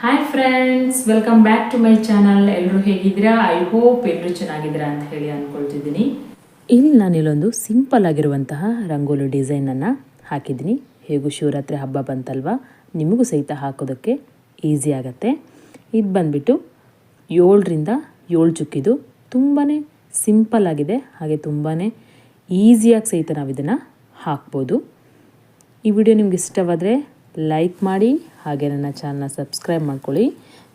Hi friends welcome back to my channel ಎಲ್ಲರೂ ಹೇಗಿದ್ದೀರಾ? I hope ಎಲ್ಲರೂ ಚೆನ್ನಾಗಿದ್ದೀರಾ ಅಂತ ಹೇಳಿ ಅಂದ್ಕೊಳ್ತಿದ್ದೀನಿ ಇಲ್ಲಿ ನಾನು ಇಲ್ಲೊಂದು ಸಿಂಪಲ್ ಆಗಿರುವಂತಹ ರಂಗೋಲಿ ಡಿಸೈನನ್ನು ಹಾಕಿದ್ದೀನಿ. ಹೇಗೂ ಶಿವರಾತ್ರಿ ಹಬ್ಬ ಬಂತಲ್ವಾ? ನಿಮಗೂ ಸಹಿತ ಹಾಕೋದಕ್ಕೆ ಈಸಿ ಆಗುತ್ತೆ. ಇದು ಬಂದ್ಬಿಟ್ಟು ಏಳರಿಂದ ಏಳು ಚುಕ್ಕಿದು ತುಂಬಾ ಸಿಂಪಲ್ ಆಗಿದೆ. ಹಾಗೆ ತುಂಬಾ ಈಸಿಯಾಗಿ ಸಹಿತ ನಾವು ಇದನ್ನು ಹಾಕ್ಬೋದು. ಈ ವಿಡಿಯೋ ನಿಮ್ಗೆ ಇಷ್ಟವಾದರೆ ಲೈಕ್ ಮಾಡಿ, ಹಾಗೆ ನನ್ನ ಚಾನಲ್ನ ಸಬ್ಸ್ಕ್ರೈಬ್ ಮಾಡ್ಕೊಳ್ಳಿ.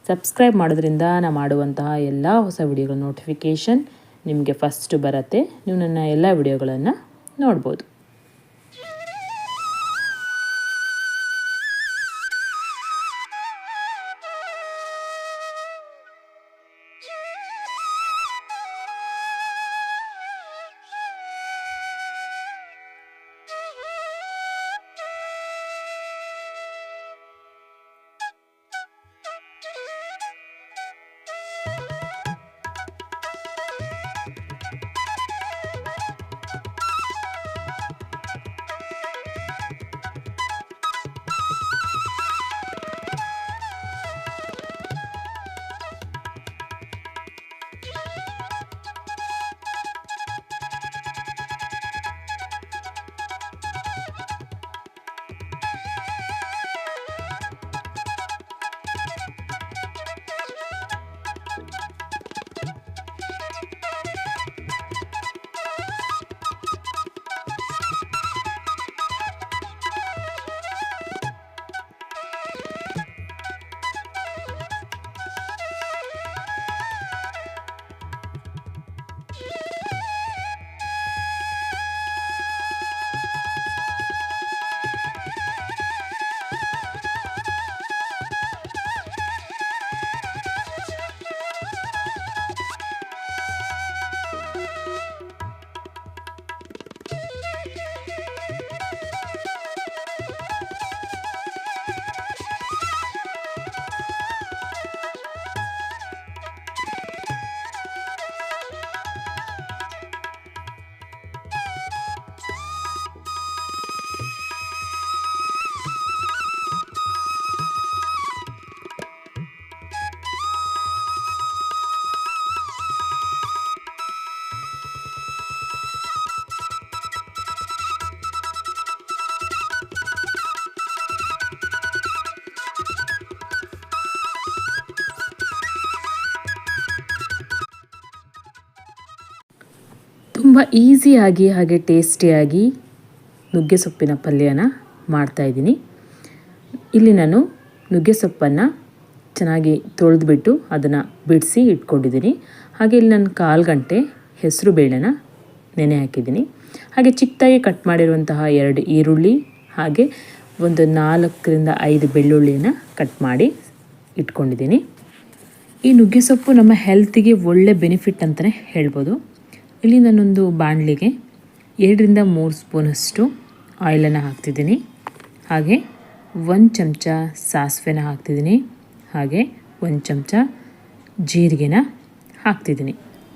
ಸಬ್ಸ್ಕ್ರೈಬ್ ಮಾಡೋದ್ರಿಂದ ನಾನು ಮಾಡುವಂತಹ ಎಲ್ಲ ಹೊಸ ವಿಡಿಯೋಗಳ ನೋಟಿಫಿಕೇಷನ್ ನಿಮಗೆ ಫಸ್ಟ್ ಬರುತ್ತೆ. ನೀವು ನನ್ನ ಎಲ್ಲ ವಿಡಿಯೋಗಳನ್ನು ನೋಡ್ಬೋದು. ತುಂಬ ಈಸಿಯಾಗಿ ಹಾಗೆ ಟೇಸ್ಟಿಯಾಗಿ ನುಗ್ಗೆ ಸೊಪ್ಪಿನ ಪಲ್ಯನ ಮಾಡ್ತಾಯಿದ್ದೀನಿ ಇಲ್ಲಿ ನಾನು ನುಗ್ಗೆ ಸೊಪ್ಪನ್ನು ಚೆನ್ನಾಗಿ ತೊಳೆದುಬಿಟ್ಟು ಅದನ್ನು ಬಿಡಿಸಿ ಇಟ್ಕೊಂಡಿದ್ದೀನಿ. ಹಾಗೆ ಇಲ್ಲಿ ನಾನು ಕಾಲು ಗಂಟೆ ಹೆಸರು ಬೇಳೆನ ನೆನೆ ಹಾಕಿದ್ದೀನಿ. ಹಾಗೆ ಚಿಕ್ಕದಾಗಿ ಕಟ್ ಮಾಡಿರುವಂತಹ ಎರಡು ಈರುಳ್ಳಿ ಹಾಗೆ ಒಂದು ನಾಲ್ಕರಿಂದ ಐದು ಬೆಳ್ಳುಳ್ಳಿನ ಕಟ್ ಮಾಡಿ ಇಟ್ಕೊಂಡಿದ್ದೀನಿ. ಈ ನುಗ್ಗೆ ಸೊಪ್ಪು ನಮ್ಮ ಹೆಲ್ತಿಗೆ ಒಳ್ಳೆ ಬೆನಿಫಿಟ್ ಅಂತಲೇ ಹೇಳ್ಬೋದು. ಇಲ್ಲಿ ನಾನೊಂದು ಬಾಣಲಿಗೆ ಎರಡರಿಂದ ಮೂರು ಸ್ಪೂನಷ್ಟು ಆಯಿಲನ್ನು ಹಾಕ್ತಿದ್ದೀನಿ. ಹಾಗೆ ಒಂದು ಚಮಚ ಸಾಸಿವೆನ ಹಾಕ್ತಿದ್ದೀನಿ. ಹಾಗೆ ಒಂದು ಚಮಚ ಜೀರಿಗೆನ ಹಾಕ್ತಿದ್ದೀನಿ.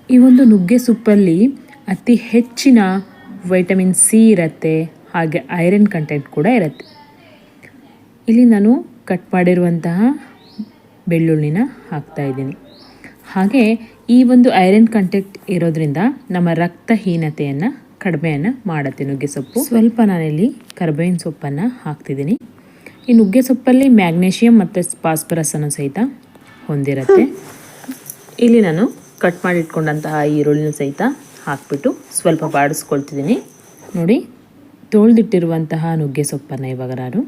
ಈ ಒಂದು ನುಗ್ಗೆ ಸೊಪ್ಪಲ್ಲಿ ಅತಿ ಹೆಚ್ಚಿನ ವೈಟಮಿನ್ ಸಿ ಇರುತ್ತೆ, ಹಾಗೆ ಐರನ್ ಕಂಟೆಂಟ್ ಕೂಡ ಇರುತ್ತೆ. ಇಲ್ಲಿ ನಾನು ಕಟ್ ಮಾಡಿರುವಂತಹ ಬೆಳ್ಳುಳ್ಳಿನ ಹಾಕ್ತಾಯಿದ್ದೀನಿ ಹಾಗೆ ಈ ಒಂದು ಐರನ್ ಕಂಟೆಕ್ಟ್ ಇರೋದ್ರಿಂದ ನಮ್ಮ ರಕ್ತಹೀನತೆಯನ್ನು, ಕಡಿಮೆಯನ್ನು ಮಾಡುತ್ತೆ ನುಗ್ಗೆ ಸೊಪ್ಪು. ಸ್ವಲ್ಪ ನಾನಿಲ್ಲಿ ಕರ್ಬೇವಿನ ಸೊಪ್ಪನ್ನು ಹಾಕ್ತಿದ್ದೀನಿ. ಈ ನುಗ್ಗೆ ಸೊಪ್ಪಲ್ಲಿ ಮ್ಯಾಗ್ನೇಷಿಯಂ ಮತ್ತು ಫಾಸ್ಫರಸ್ ಅನ್ನು ಸಹಿತ ಹೊಂದಿರುತ್ತೆ. ಇಲ್ಲಿ ನಾನು ಕಟ್ ಮಾಡಿಟ್ಕೊಂಡಂತಹ ಈರುಳ್ಳಿನ ಸಹಿತ ಹಾಕ್ಬಿಟ್ಟು ಸ್ವಲ್ಪ ಬಾಡಿಸ್ಕೊಳ್ತಿದ್ದೀನಿ. ನೋಡಿ, ತೊಳೆದಿಟ್ಟಿರುವಂತಹ ನುಗ್ಗೆ ಸೊಪ್ಪನ್ನು ಇವಾಗ ನಾನು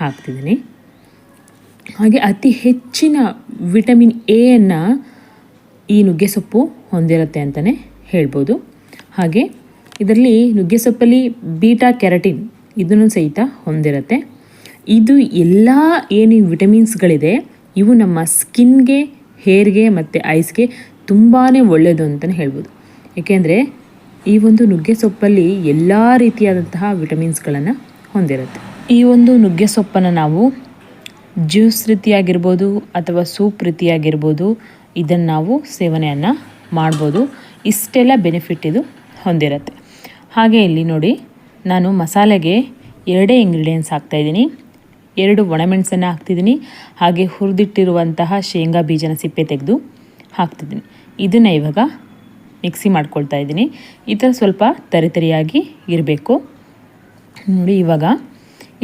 ಹಾಕ್ತಿದ್ದೀನಿ. ಹಾಗೆ ಅತಿ ಹೆಚ್ಚಿನ ವಿಟಮಿನ್ ಎಯನ್ನು ಈ ನುಗ್ಗೆಸೊಪ್ಪು ಹೊಂದಿರುತ್ತೆ ಅಂತಲೇ ಹೇಳ್ಬೋದು. ಹಾಗೆ ಇದರಲ್ಲಿ ನುಗ್ಗೆಸೊಪ್ಪಲ್ಲಿ ಬೀಟಾ ಕೆರಟಿನ್ ಇದನ್ನು ಸಹಿತ ಹೊಂದಿರುತ್ತೆ. ಇದು ಎಲ್ಲ ಏನು ವಿಟಮಿನ್ಸ್ಗಳಿದೆ, ಇವು ನಮ್ಮ ಸ್ಕಿನ್ಗೆ, ಹೇರ್ಗೆ ಮತ್ತು ಐಸ್ಗೆ ತುಂಬಾ ಒಳ್ಳೆಯದು ಅಂತಲೇ ಹೇಳ್ಬೋದು. ಏಕೆಂದರೆ ಈ ಒಂದು ನುಗ್ಗೆ ಸೊಪ್ಪಲ್ಲಿ ಎಲ್ಲ ರೀತಿಯಾದಂತಹ ವಿಟಮಿನ್ಸ್ಗಳನ್ನು ಹೊಂದಿರುತ್ತೆ. ಈ ಒಂದು ನುಗ್ಗೆ ಸೊಪ್ಪನ್ನು ನಾವು ಜ್ಯೂಸ್ ರೀತಿಯಾಗಿರ್ಬೋದು ಅಥವಾ ಸೂಪ್ ರೀತಿಯಾಗಿರ್ಬೋದು ಇದನ್ನು ನಾವು ಸೇವನೆಯನ್ನು ಮಾಡ್ಬೋದು. ಇಷ್ಟೆಲ್ಲ ಬೆನಿಫಿಟ್ ಇದು ಹೊಂದಿರುತ್ತೆ. ಹಾಗೆ ಇಲ್ಲಿ ನೋಡಿ, ನಾನು ಮಸಾಲೆಗೆ ಎರಡೇ ಇಂಗ್ರೀಡಿಯೆಂಟ್ಸ್ ಹಾಕ್ತಾಯಿದ್ದೀನಿ ಎರಡು ಒಣಮೆಣಸನ್ನು ಹಾಕ್ತಿದ್ದೀನಿ. ಹಾಗೆ ಹುರಿದಿಟ್ಟಿರುವಂತಹ ಶೇಂಗಾ ಬೀಜನ ಸಿಪ್ಪೆ ತೆಗೆದು ಹಾಕ್ತಿದ್ದೀನಿ. ಇದನ್ನು ಇವಾಗ ಮಿಕ್ಸಿ ಮಾಡ್ಕೊಳ್ತಾ ಇದ್ದೀನಿ. ಈ ಥರ ಸ್ವಲ್ಪ ತರಿತರಿಯಾಗಿ ಇರಬೇಕು. ನೋಡಿ ಇವಾಗ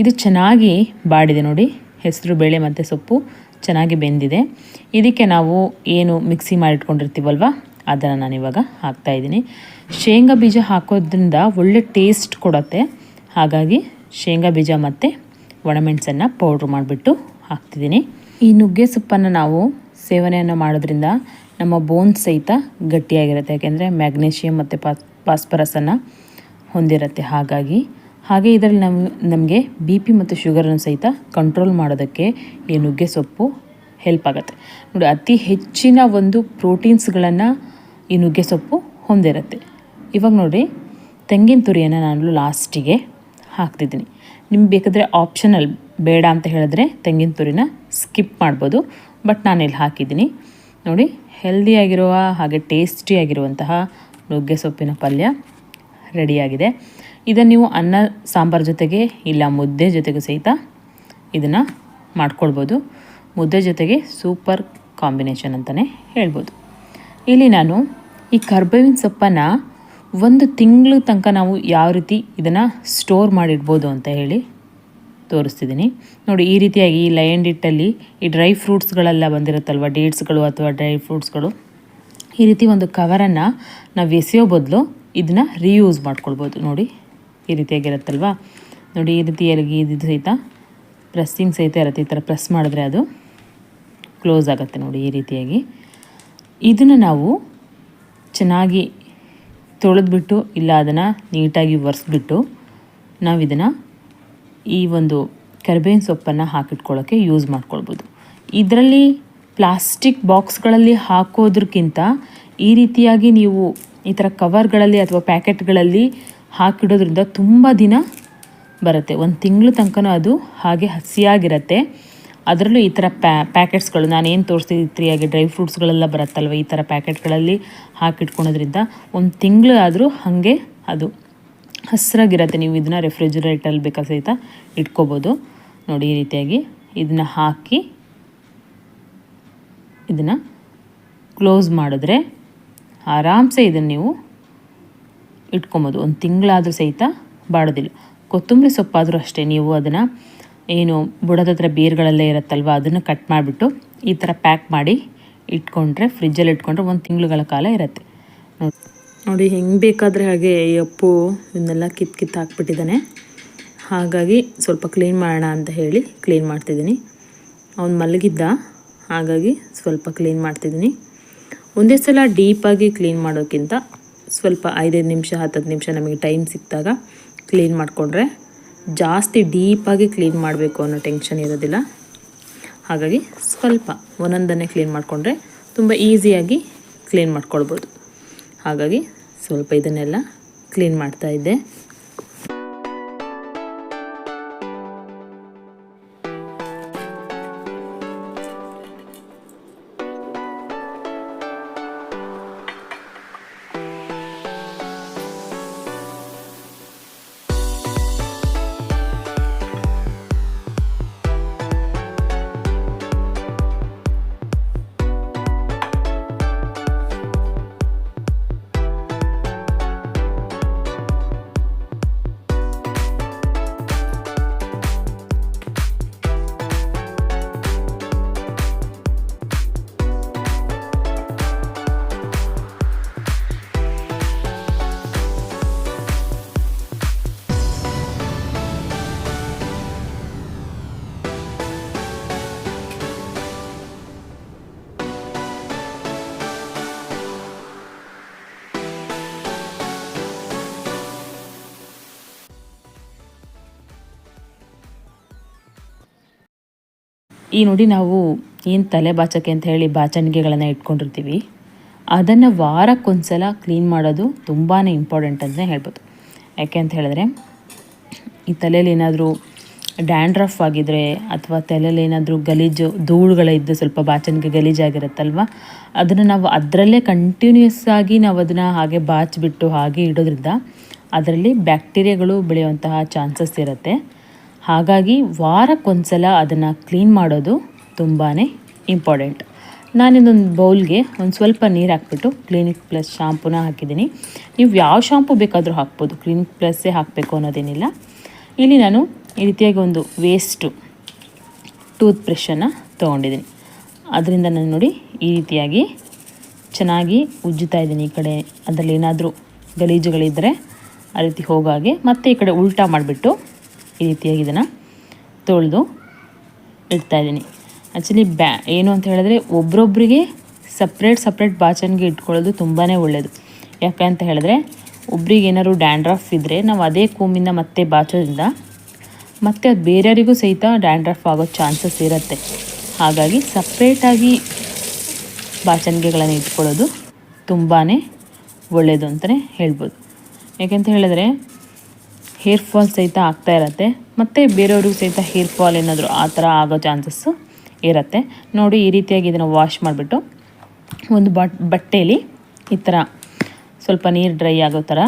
ಇದು ಚೆನ್ನಾಗಿ ಬಾಡಿದೆ ನೋಡಿ. ಹೆಸರು, ಬೇಳೆ, ಮತ್ತು ಸೊಪ್ಪು ಚೆನ್ನಾಗಿ ಬೆಂದಿದೆ. ಇದಕ್ಕೆ ನಾವು ಏನು ಮಿಕ್ಸಿ ಮಾಡಿಟ್ಕೊಂಡಿರ್ತೀವಲ್ವ? ಅದನ್ನು ನಾನು ಇವಾಗ ಹಾಕ್ತಾಯಿದ್ದೀನಿ ಶೇಂಗಾ ಬೀಜ ಹಾಕೋದ್ರಿಂದ ಒಳ್ಳೆ ಟೇಸ್ಟ್ ಕೊಡುತ್ತೆ. ಹಾಗಾಗಿ ಶೇಂಗಾ ಬೀಜ ಮತ್ತು ಒಣಮೆಣಸನ್ನು ಪೌಡ್ರ್ ಮಾಡಿಬಿಟ್ಟು ಹಾಕ್ತಿದ್ದೀನಿ. ಈ ನುಗ್ಗೆ ಸೊಪ್ಪನ್ನು ನಾವು ಸೇವನೆಯನ್ನು ಮಾಡೋದ್ರಿಂದ ನಮ್ಮ ಬೋನ್ಸ್ ಸಹಿತ ಗಟ್ಟಿಯಾಗಿರುತ್ತೆ. ಯಾಕೆಂದರೆ ಮ್ಯಾಗ್ನೇಷಿಯಮ್ ಮತ್ತು ಪಾಸ್ ಪಾಸ್ಪರಸನ್ನು ಹೊಂದಿರುತ್ತೆ. ಹಾಗಾಗಿ ಹಾಗೆ ಇದರಲ್ಲಿ ನಮ್, ನಮಗೆ ಬಿ ಪಿ ಮತ್ತು ಶುಗರನ್ನು ಸಹಿತ ಕಂಟ್ರೋಲ್ ಮಾಡೋದಕ್ಕೆ ಈ ನುಗ್ಗೆ ಸೊಪ್ಪು ಹೆಲ್ಪ್ ಆಗುತ್ತೆ. ನೋಡಿ, ಅತಿ ಹೆಚ್ಚಿನ ಒಂದು ಪ್ರೋಟೀನ್ಸ್ಗಳನ್ನು ಈ ನುಗ್ಗೆ ಸೊಪ್ಪು ಹೊಂದಿರುತ್ತೆ. ಇವಾಗ ನೋಡಿ, ತೆಂಗಿನ ತುರಿಯನ್ನು ನಾನು ಲಾಸ್ಟಿಗೆ ಹಾಕ್ತಿದ್ದೀನಿ. ನಿಮ್ಗೆ ಬೇಕಾದರೆ ಆಪ್ಷನಲ್ ಬೇಡ ಅಂತ ಹೇಳಿದ್ರೆ ತೆಂಗಿನ ತುರಿನ ಸ್ಕಿಪ್ ಮಾಡ್ಬೋದು. ಬಟ್ ನಾನಿಲ್ಲಿ ಹಾಕಿದ್ದೀನಿ. ನೋಡಿ ಹೆಲ್ದಿಯಾಗಿರುವ ಹಾಗೆ ಟೇಸ್ಟಿಯಾಗಿರುವಂತಹ ನುಗ್ಗೆ ಸೊಪ್ಪಿನ ಪಲ್ಯ ರೆಡಿಯಾಗಿದೆ. ಇದನ್ನು ನೀವು ಅನ್ನ, ಸಾಂಬಾರು ಜೊತೆಗೆ ಇಲ್ಲ ಮುದ್ದೆ ಜೊತೆಗೆ ಸಹಿತ ಇದನ್ನು ಮಾಡ್ಕೊಳ್ಬೋದು. ಮುದ್ದೆ ಜೊತೆಗೆ ಸೂಪರ್ ಕಾಂಬಿನೇಷನ್ ಅಂತಲೇ ಹೇಳ್ಬೋದು. ಇಲ್ಲಿ ನಾನು ಈ ಕರ್ಬೇವಿನ ಸೊಪ್ಪನ್ನು ಒಂದು ತಿಂಗಳ ತನಕ ನಾವು ಯಾವ ರೀತಿ ಇದನ್ನು ಸ್ಟೋರ್ ಮಾಡಿಡ್ಬೋದು ಅಂತ ಹೇಳಿ ತೋರಿಸ್ತಿದ್ದೀನಿ ನೋಡಿ, ಈ ರೀತಿಯಾಗಿ ಈ ಲಯನ್ ಡಿಟ್ಟಲ್ಲಿ ಈ ಡ್ರೈ ಫ್ರೂಟ್ಸ್ಗಳೆಲ್ಲ ಬಂದಿರುತ್ತಲ್ವ, ಡೇಟ್ಸ್ಗಳು ಅಥವಾ ಡ್ರೈ ಫ್ರೂಟ್ಸ್ಗಳು, ಈ ರೀತಿ ಒಂದು ಕವರನ್ನು ನಾವು ಎಸೆಯೋ ಬದಲು ಇದನ್ನು ರೀಯೂಸ್ ಮಾಡ್ಕೊಳ್ಬೋದು. ನೋಡಿ ಈ ರೀತಿಯಾಗಿರುತ್ತಲ್ವ ನೋಡಿ, ಈ ರೀತಿಯಾಗಿ ಇದು ಸಹಿತ ಪ್ರೆಸ್ಸಿಂಗ್ ಸಹಿತ ಇರುತ್ತೆ. ಈ ಥರ ಪ್ರೆಸ್ ಮಾಡಿದ್ರೆ ಅದು ಕ್ಲೋಸ್ ಆಗುತ್ತೆ ನೋಡಿ, ಈ ರೀತಿಯಾಗಿ. ಇದನ್ನು ನಾವು ಚೆನ್ನಾಗಿ ತೊಳೆದ್ಬಿಟ್ಟು, ಇಲ್ಲ ಅದನ್ನು ನೀಟಾಗಿ ಒರೆಸ್ಬಿಟ್ಟು ನಾವು ಇದನ್ನು ಈ ಒಂದು ಕರಿಬೇವಿನ ಸೊಪ್ಪನ್ನು ಹಾಕಿಟ್ಕೊಳ್ಳೋಕ್ಕೆ ಯೂಸ್ ಮಾಡ್ಕೊಳ್ಬೋದು. ಇದರಲ್ಲಿ ಪ್ಲಾಸ್ಟಿಕ್ ಬಾಕ್ಸ್ಗಳಲ್ಲಿ ಹಾಕೋದ್ರಕ್ಕಿಂತ ಈ ರೀತಿಯಾಗಿ ನೀವು ಈ ಥರ ಕವರ್ಗಳಲ್ಲಿ ಅಥವಾ ಪ್ಯಾಕೆಟ್ಗಳಲ್ಲಿ ಹಾಕಿಡೋದ್ರಿಂದ ತುಂಬ ದಿನ ಬರುತ್ತೆ. ಒಂದು ತಿಂಗಳ ತನಕನೂ ಅದು ಹಾಗೆ ಹಸಿಯಾಗಿರುತ್ತೆ. ಅದರಲ್ಲೂ ಈ ಥರ ಪ್ಯಾ, ಪ್ಯಾಕೆಟ್ಸ್ಗಳು, ನಾನೇನು ತೋರಿಸ್ತಿದ್ರಿ ಹಾಗೆ ಡ್ರೈ ಫ್ರೂಟ್ಸ್ಗಳೆಲ್ಲ ಬರುತ್ತಲ್ವ ಈ ಥರ ಪ್ಯಾಕೆಟ್ಗಳಲ್ಲಿ ಹಾಕಿಟ್ಕೊಳೋದ್ರಿಂದ ಒಂದು ತಿಂಗಳು ಆದರೂ ಹಾಗೆ ಅದು ಹಸಿರಾಗಿರತ್ತೆ. ನೀವು ಇದನ್ನು ರೆಫ್ರಿಜರೇಟರ್ ಬೇಕಾದ ಸಹಿತ ಇಟ್ಕೋಬೋದು. ನೋಡಿ ಈ ರೀತಿಯಾಗಿ ಇದನ್ನು ಹಾಕಿ ಇದನ್ನು ಕ್ಲೋಸ್ ಮಾಡಿದ್ರೆ ಆರಾಮ್ಸೆ ಇದನ್ನು ನೀವು ಇಟ್ಕೊಬೋದು. ಒಂದು ತಿಂಗಳಾದರೂ ಸಹಿತ ಬಾಡೋದಿಲ್ಲ. ಕೊತ್ತಂಬರಿ ಸೊಪ್ಪಾದರೂ ಅಷ್ಟೇ. ನೀವು ಅದನ್ನು ಏನು ಬುಡದ ಹತ್ರ ಬೇರುಗಳೆಲ್ಲ ಇರುತ್ತಲ್ವ, ಅದನ್ನು ಕಟ್ ಮಾಡಿಬಿಟ್ಟು ಈ ಥರ ಪ್ಯಾಕ್ ಮಾಡಿ ಇಟ್ಕೊಂಡ್ರೆ ಫ್ರಿಜ್ಜಲ್ಲಿ ಇಟ್ಕೊಂಡ್ರೆ ಒಂದು ತಿಂಗಳುಗಳ ಕಾಲ ಇರುತ್ತೆ. ನೋಡಿ, ಹೆಂಗೆ ಬೇಕಾದರೆ ಹಾಗೆ ಈ ಅಪ್ಪು ಇವನ್ನೆಲ್ಲ ಕಿತ್ತು ಕಿತ್ತು ಹಾಕ್ಬಿಟ್ಟಿದ್ದಾನೆ. ಹಾಗಾಗಿ ಸ್ವಲ್ಪ ಕ್ಲೀನ್ ಮಾಡೋಣ ಅಂತ ಹೇಳಿ ಕ್ಲೀನ್ ಮಾಡ್ತಿದ್ದೀನಿ. ಅವ್ನು ಮಲಗಿದ್ದ, ಹಾಗಾಗಿ ಸ್ವಲ್ಪ ಕ್ಲೀನ್ ಮಾಡ್ತಿದ್ದೀನಿ. ಒಂದೇ ಸಲ ಡೀಪಾಗಿ ಕ್ಲೀನ್ ಮಾಡೋಕ್ಕಿಂತ ಸ್ವಲ್ಪ ಐದೈದು ನಿಮಿಷ, ಹತ್ತತ್ತು ನಿಮಿಷ ನಮಗೆ ಟೈಮ್ ಸಿಕ್ಕಿದಾಗ ಕ್ಲೀನ್ ಮಾಡಿಕೊಂಡ್ರೆ ಜಾಸ್ತಿ ಡೀಪಾಗಿ ಕ್ಲೀನ್ ಮಾಡಬೇಕು ಅನ್ನೋ ಟೆನ್ಷನ್ ಇರೋದಿಲ್ಲ. ಹಾಗಾಗಿ ಸ್ವಲ್ಪ ಒಂದೊಂದನ್ನೇ ಕ್ಲೀನ್ ಮಾಡಿಕೊಂಡ್ರೆ ತುಂಬ ಈಸಿಯಾಗಿ ಕ್ಲೀನ್ ಮಾಡ್ಕೊಳ್ಬೋದು. ಹಾಗಾಗಿ ಸ್ವಲ್ಪ ಇದನ್ನೆಲ್ಲ ಕ್ಲೀನ್ ಮಾಡ್ತಾ ಈ ನೋಡಿ ನಾವು ಏನು ತಲೆ ಬಾಚಕ್ಕೆ ಅಂತ ಹೇಳಿ ಬಾಚಣಿಗೆಗಳನ್ನು ಇಟ್ಕೊಂಡಿರ್ತೀವಿ. ಅದನ್ನು ವಾರಕ್ಕೊಂದ್ಸಲ ಕ್ಲೀನ್ ಮಾಡೋದು ತುಂಬಾ ಇಂಪಾರ್ಟೆಂಟ್ ಅಂತಲೇ ಹೇಳ್ಬೋದು. ಯಾಕೆ ಅಂತ ಹೇಳಿದ್ರೆ, ಈ ತಲೆಯಲ್ಲಿ ಏನಾದರೂ ಡ್ಯಾಂಡ್ರಫ್ ಆಗಿದ್ರೆ ಅಥವಾ ತಲೆಯಲ್ಲಿ ಏನಾದರೂ ಗಲೀಜು ಧೂಳುಗಳಿದ್ದು ಸ್ವಲ್ಪ ಬಾಚಣಿಗೆ ಗಲೀಜಾಗಿರುತ್ತಲ್ವ ಅದನ್ನು ನಾವು ಅದರಲ್ಲೇ ಕಂಟಿನ್ಯೂಸ್ ಆಗಿ ನಾವು ಅದನ್ನು ಹಾಗೆ ಬಾಚಿಬಿಟ್ಟು ಹಾಗೆ ಇಡೋದ್ರಿಂದ, ಅದರಲ್ಲಿ ಬ್ಯಾಕ್ಟೀರಿಯಾಗಳು ಬೆಳೆಯುವಂತಹ ಚಾನ್ಸಸ್ ಇರುತ್ತೆ. ಹಾಗಾಗಿ ವಾರಕ್ಕೊಂದ್ಸಲ ಅದನ್ನು ಕ್ಲೀನ್ ಮಾಡೋದು ತುಂಬಾ ಇಂಪಾರ್ಟೆಂಟ್ ನಾನಿದೊಂದು ಬೌಲ್ಗೆ ಒಂದು ಸ್ವಲ್ಪ ನೀರು ಹಾಕ್ಬಿಟ್ಟು ಕ್ಲಿನಿಕ್ ಪ್ಲಸ್ ಶಾಂಪೂನ ಹಾಕಿದ್ದೀನಿ. ನೀವು ಯಾವ ಶಾಂಪು ಬೇಕಾದರೂ ಹಾಕ್ಬೋದು ಕ್ಲಿನಿಕ್ ಪ್ಲಸ್ಸೇ ಹಾಕಬೇಕು ಅನ್ನೋದೇನಿಲ್ಲ. ಇಲ್ಲಿ ನಾನು ಈ ರೀತಿಯಾಗಿ ಒಂದು ವೇಸ್ಟು ಟೂತ್ ಬ್ರಷನ್ನು ತೊಗೊಂಡಿದ್ದೀನಿ. ಅದರಿಂದ ನಾನು ನೋಡಿ ಈ ರೀತಿಯಾಗಿ ಚೆನ್ನಾಗಿ ಉಜ್ಜುತ್ತಾ ಇದ್ದೀನಿ ಈ ಕಡೆ. ಅದರಲ್ಲಿ ಏನಾದರೂ ಗಲೀಜುಗಳಿದ್ದರೆ ಆ ರೀತಿ ಹೋಗಾಗೆ ಮತ್ತೆ ಈ ಕಡೆ ಉಲ್ಟಾ ಮಾಡಿಬಿಟ್ಟು ಈ ರೀತಿಯಾಗಿ ಇದನ್ನು ತೊಳೆದು ಇಡ್ತಾ ಇದ್ದೀನಿ. ಆ್ಯಕ್ಚುಲಿ ಬ್ಯಾ, ಏನು ಅಂತ ಹೇಳಿದ್ರೆ ಒಬ್ರೊಬ್ರಿಗೆ ಸಪ್ರೇಟ್ ಸಪ್ರೇಟ್ ಬಾಚಣಿಗೆ ಇಟ್ಕೊಳ್ಳೋದು ತುಂಬಾ ಒಳ್ಳೆಯದು ಅಂತ ಹೇಳಿದ್ರೆ ಒಬ್ರಿಗೆ ಏನಾದ್ರು ಡ್ಯಾಂಡ್ರಫ್ ಇದ್ದರೆ ನಾವು ಅದೇ ಕೂಮಿಂದ ಮತ್ತೆ ಬಾಚೋದ್ರಿಂದ ಮತ್ತು ಅದು ಬೇರೆಯವರಿಗೂ ಸಹಿತ ಡ್ಯಾಂಡ್ರಫ್ ಆಗೋ ಚಾನ್ಸಸ್ ಇರುತ್ತೆ. ಹಾಗಾಗಿ ಸಪ್ರೇಟಾಗಿ ಬಾಚಣಿಗೆಗಳನ್ನು ಇಟ್ಕೊಳ್ಳೋದು ತುಂಬಾ ಒಳ್ಳೆಯದು ಅಂತಲೇ ಹೇಳ್ಬೋದು. ಯಾಕೆಂತ ಹೇಳಿದ್ರೆ ಹೇರ್ ಫಾಲ್ ಸಹಿತ ಆಗ್ತಾ ಇರತ್ತೆ. ಮತ್ತು ಬೇರೆಯವ್ರಿಗೂ ಸಹಿತ ಹೇರ್ ಫಾಲ್ ಏನಾದರೂ ಆ ಥರ ಆಗೋ ಚಾನ್ಸಸ್ಸು ಇರುತ್ತೆ. ನೋಡಿ ಈ ರೀತಿಯಾಗಿ ಇದನ್ನು ವಾಶ್ ಮಾಡಿಬಿಟ್ಟು ಒಂದು ಬಟ್ ಬಟ್ಟೆಯಲ್ಲಿ ಈ ಥರ ಸ್ವಲ್ಪ ನೀರು ಡ್ರೈ ಆಗೋ ಥರ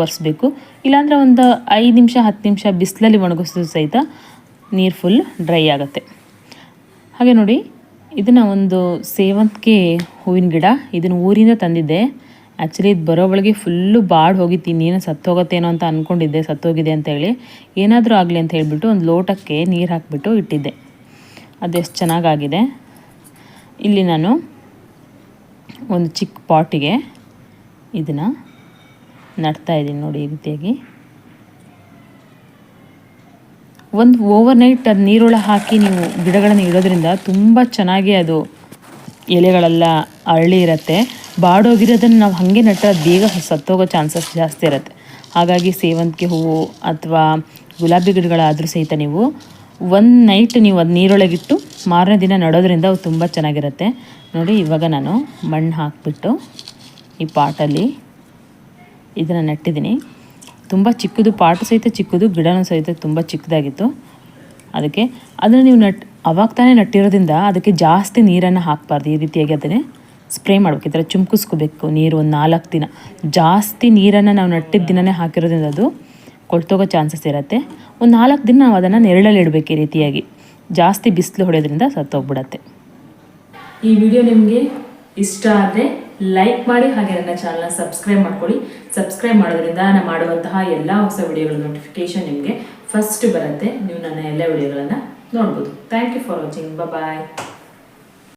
ಒರೆಸ್ಬೇಕು. ಇಲ್ಲಾಂದರೆ ಒಂದು ಐದು ನಿಮಿಷ, ಹತ್ತು ನಿಮಿಷ ಬಿಸಿಲಲ್ಲಿ ಒಣಗಿಸೋದು ಸಹಿತ ನೀರು ಫುಲ್ ಡ್ರೈ ಆಗುತ್ತೆ. ಹಾಗೆ ನೋಡಿ, ಇದನ್ನು ಒಂದು ಸೇವಂತಿಗೆ ಹೂವಿನ ಗಿಡ ಇದನ್ನು ಊರಿಂದ ತಂದಿದ್ದೆ. ಆ್ಯಕ್ಚುಲಿ ಇದು ಬರೋ ಒಳಗೆ ಫುಲ್ಲು ಬಾಡ್ ಹೋಗಿತ್ತು ಇನ್ನೇನು ಸತ್ತೋಗತ್ತೇನೋ ಅಂತ ಅಂದ್ಕೊಂಡಿದ್ದೆ ಸತ್ತೋಗಿದೆ ಅಂತ ಹೇಳಿ. ಏನಾದರೂ ಆಗಲಿ ಅಂತ ಹೇಳಿಬಿಟ್ಟು ಒಂದು ಲೋಟಕ್ಕೆ ನೀರು ಹಾಕಿಬಿಟ್ಟು ಇಟ್ಟಿದ್ದೆ. ಅದೆಷ್ಟು ಚೆನ್ನಾಗಾಗಿದೆ. ಇಲ್ಲಿ ನಾನು ಒಂದು ಚಿಕ್ಕ ಪಾಟಿಗೆ ಇದನ್ನು ನಡ್ತಾ ಇದ್ದೀನಿ ನೋಡಿ ಈ ರೀತಿಯಾಗಿ. ಒಂದು ಓವರ್ ನೈಟ್ ಅದು ನೀರೊಳಗೆ ಹಾಕಿ ನೀವು ಗಿಡಗಳನ್ನು ಇಡೋದ್ರಿಂದ ತುಂಬ ಚೆನ್ನಾಗಿ ಅದು ಎಲೆಗಳೆಲ್ಲ ಅರಳಿ ಇರುತ್ತೆ. ಬಾಡೋಗಿರೋದನ್ನು ನಾವು ಹಾಗೆ ನೆಟ್ಟರೆ ಅದು ಬೇಗ ಸತ್ತೋಗೋ ಚಾನ್ಸಸ್ ಜಾಸ್ತಿ ಇರುತ್ತೆ. ಹಾಗಾಗಿ ಸೇವಂತಿಗೆ ಹೂವು ಅಥವಾ ಗುಲಾಬಿ ಗಿಡಗಳಾದರೂ ಸಹಿತ ನೀವು ಒಂದು ನೈಟ್ ನೀವು ಅದು ನೀರೊಳಗಿಟ್ಟು ಮಾರನೇ ದಿನ ನಡೋದ್ರಿಂದ ಅವು ತುಂಬ ಚೆನ್ನಾಗಿರುತ್ತೆ. ನೋಡಿ, ಇವಾಗ ನಾನು ಮಣ್ಣು ಹಾಕಿಬಿಟ್ಟು ಈ ಪಾಟಲ್ಲಿ ಇದನ್ನು ನೆಟ್ಟಿದ್ದೀನಿ. ತುಂಬ ಚಿಕ್ಕದು, ಪಾಟು ಸಹಿತ ಚಿಕ್ಕದು, ಗಿಡನೂ ಸಹಿತ ತುಂಬ ಚಿಕ್ಕದಾಗಿತ್ತು. ಅದಕ್ಕೆ ಅದನ್ನು ನೀವು ನಟ್, ಅವಾಗ ತಾನೇ ನಟ್ಟಿರೋದ್ರಿಂದ ಅದಕ್ಕೆ ಜಾಸ್ತಿ ನೀರನ್ನು ಹಾಕಬಾರ್ದು ಈ ರೀತಿಯಾಗಿ ಅದನ್ನೇ. ಸ್ಪ್ರೇ ಮಾಡಬೇಕು. ಈ ಥರ ಚುಮ್ಕಿಸ್ಕೋಬೇಕು. ನೀರು ಒಂದು ನಾಲ್ಕು ದಿನ. ಜಾಸ್ತಿ ನೀರನ್ನು ನಾವು ನಟ್ಟಿದ್ದ ದಿನವೇ ಹಾಕಿರೋದ್ರಿಂದ ಅದು ಕೊಳ್ತೋಗೋ ಚಾನ್ಸಸ್ ಇರುತ್ತೆ. ಒಂದು ನಾಲ್ಕು ದಿನ ನಾವು ಅದನ್ನು ನೆರಳಲ್ಲಿ ಇಡಬೇಕು ಈ ರೀತಿಯಾಗಿ. ಜಾಸ್ತಿ ಬಿಸಿಲು ಹೊಡೆಯೋದ್ರಿಂದ ಸತ್ತೋಗ್ಬಿಡತ್ತೆ. ಈ ವಿಡಿಯೋ ನಿಮಗೆ ಇಷ್ಟ ಆದರೆ ಲೈಕ್ ಮಾಡಿ ಹಾಗೆ ನನ್ನ ಚಾನಲ್ನ ಸಬ್ಸ್ಕ್ರೈಬ್ ಮಾಡ್ಕೊಳ್ಳಿ. ಸಬ್ಸ್ಕ್ರೈಬ್ ಮಾಡೋದ್ರಿಂದ ನಾನು ಮಾಡುವಂತಹ ಎಲ್ಲ ಹೊಸ ವಿಡಿಯೋಗಳ ನೋಟಿಫಿಕೇಶನ್ ನಿಮಗೆ ಫಸ್ಟ್ ಬರುತ್ತೆ. ನೀವು ನನ್ನ ಎಲ್ಲ ವಿಡಿಯೋಗಳನ್ನು ನೋಡ್ಬೋದು. Thank you for watching bye